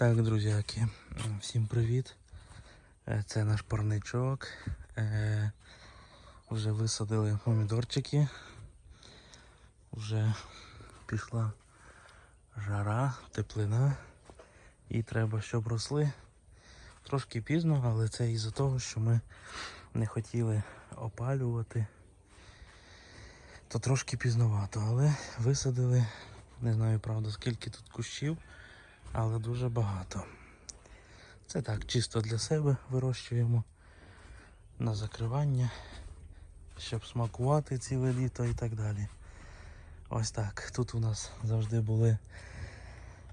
Так, друзяки, всім привіт. Е, Це наш парничок. Е, Вже висадили помідорчики. Вже пішла жара, теплина. І треба, щоб росли. Трошки пізно, але це із-за того, що ми не хотіли опалювати. То трошки пізновато, але висадили, не знаю правда скільки тут кущів, але дуже багато. Це так, чисто для себе вирощуємо на закривання, щоб смакувати ціле літо і так далі. Ось так. Тут у нас завжди були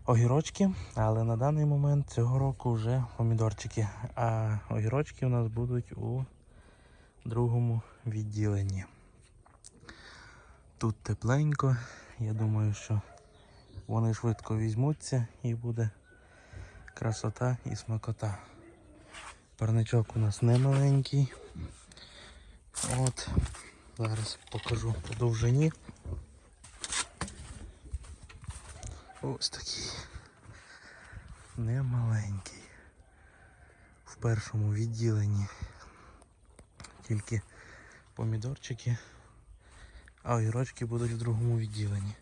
огірочки, але на даний момент цього року вже помідорчики. А огірочки у нас будуть у другому відділенні. Тут тепленько. Я думаю, що вони швидко візьмуться і буде красота і смакота. Парничок у нас не маленький. От, зараз покажу по довжині. Ось такий. Не маленький. В першому відділенні. Тільки помідорчики, а огірочки будуть в другому відділенні.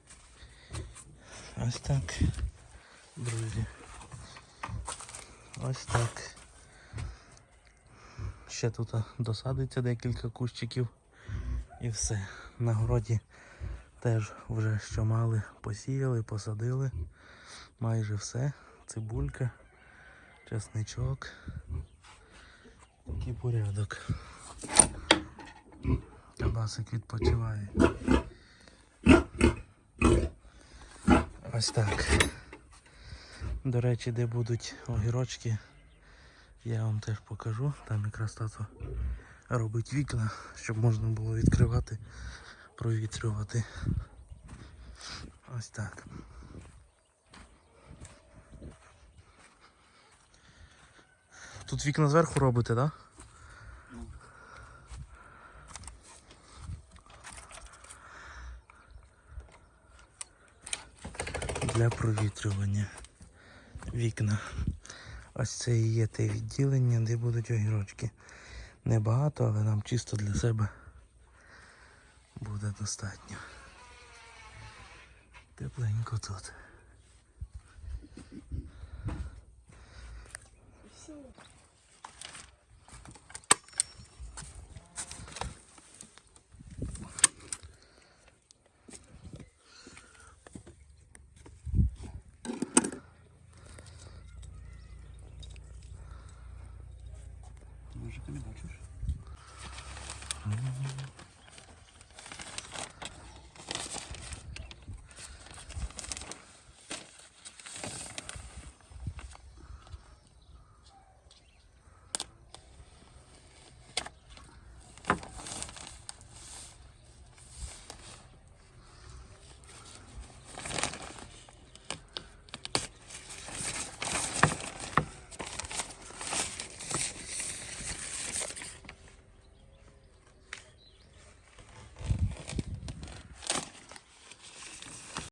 Ось так, друзі. Ось так. Ще тут досадиться декілька кущиків і все. На городі теж вже що мали, посіяли, посадили. Майже все. Цибулька, чесничок. Такий порядок. Табасик відпочиває. Ось так. До речі, де будуть огірочки, я вам теж покажу. Там якраз тато робить вікна, щоб можна було відкривати, провітрювати. Ось так. Тут вікна зверху робите, так? Да? для провітрювання вікна. Ось це і є те відділення, де будуть огірочки. Небагато, але нам чисто для себе буде достатньо. Тепленько тут. Ти не бачиш?